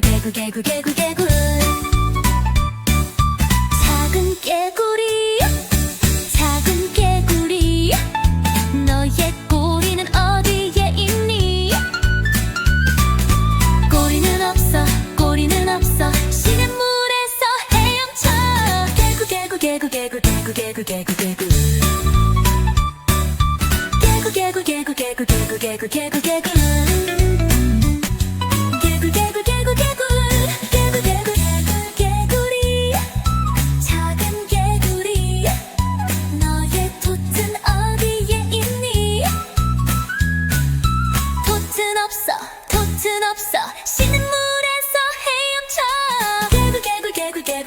개구 개구 개구 개구 개구 작은 개구리 작은 개구리 너의 꼬리는 어디에 있니 꼬리는 없어 꼬리는 없어 시냇 물에서 헤엄쳐 개구 개구 개구 개구 개구 개구 개구 개구 개구 개구 개구 개구 개구 개구 개구 개구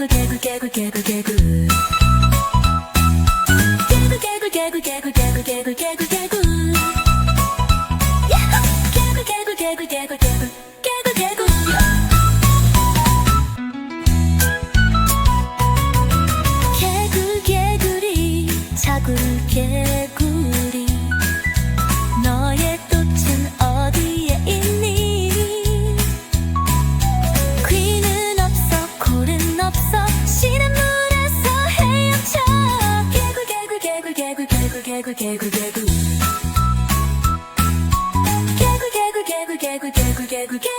giggle, giggle, giggle, giggle. quick, quick, quick, quick, quick.